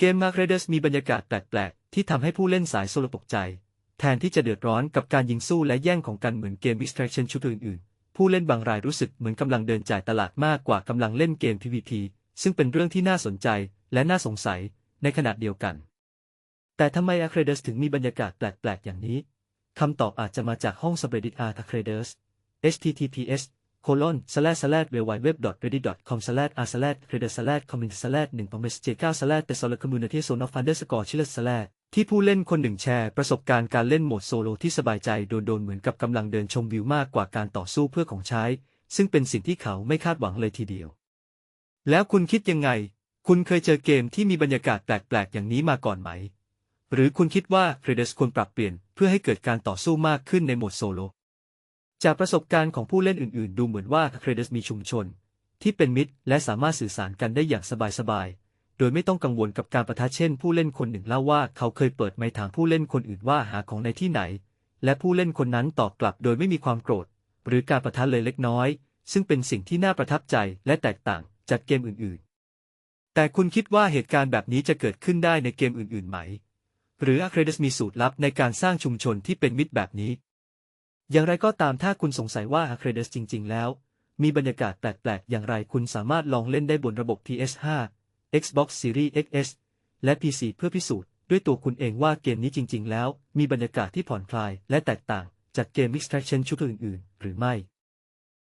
เกม Mark Raiders มีบรรยากาศแปลกๆ ที่ทำให้ผู้เล่นสายโซโลตกใจ แทนที่จะเดือดร้อนกับการยิงสู้และแย่งของกันเหมือนเกม Extraction ชุดอื่นๆ ผู้เล่นบางรายรู้สึกเหมือนกำลังเดินจ่ายตลาดมากกว่ากำลังเล่นเกม PVP ซึ่งเป็นเรื่องที่น่าสนใจและน่าสงสัยในขณะเดียวกัน แต่ทำไม a c r e d u s ถึงมีบรรยากาศแปลกๆ อย่างนี้คำตอบอาจจะมาจากห้อง subreddit a c r e d u s https colon slash slash w w w reddit com slash r slash credit slash comment slash 1 com j 9 slash the solo community zone of underscore chiller slash ที่ผู้เล่นคนหนึ่งแชร์ประสบการณ์การเล่นโหมดโซโลที่สบายใจโดนๆเหมือนกับกำลังเดินชมวิวมากกว่าการต่อสู้เพื่อของใช้ ซึ่งเป็นสิ่งที่เขาไม่คาดหวังเลยทีเดียว แล้วคุณคิดยังไง คุณเคยเจอเกมที่มีบรรยากาศแปลกๆ อย่างนี้มาก่อนไหม หรือคุณคิดว่าเครเดสควรปรับเปลี่ยนเพื่อให้เกิดการต่อสู้มากขึ้นในโหมดโซโล จากประสบการณ์ของผู้เล่นอื่นๆ ดูเหมือนว่าเครเดสมีชุมชน ที่เป็นมิตร และสามารถสื่อสารกันได้อย่างสบายๆ โดยไม่ต้องกังวลกับการประทะเช่น ผู้เล่นคนหนึ่งเล่าว่าเขาเคยเปิดไมค์ถามผู้เล่นคนอื่นว่าหาของในที่ไหน และผู้เล่นคนนั้นตอบกลับโดยไม่มีความโกรธ หรือการประทะเลยเล็กน้อย ซึ่งเป็นสิ่งที่น่าประทับใจและแตกต่างจากเกมอื่นๆ แต่คุณคิดว่าเหตุการณ์แบบนี้จะเกิดขึ้นได้ในเกมอื่นๆไหม หรือ a c r e d u s มีสูตรลับในการสร้างชุมชนที่เป็นมิตรแบบนี้ อย่างไรก็ตามถ้าคุณสงสัยว่า a c r e d u s จริง ๆ แล้ว มีบรรยากาศแปลก ๆ อย่างไรคุณสามารถลองเล่นได้บนระบบ PS5 Xbox Series XS และ PC เพื่อพิสูจน์ด้วยตัวคุณเองว่าเกมนี้จริง ๆ แล้ว มีบรรยากาศที่ผ่อนคลายและแตกต่างจากเกม Extraction ชุดอื่น ๆ หรือไม่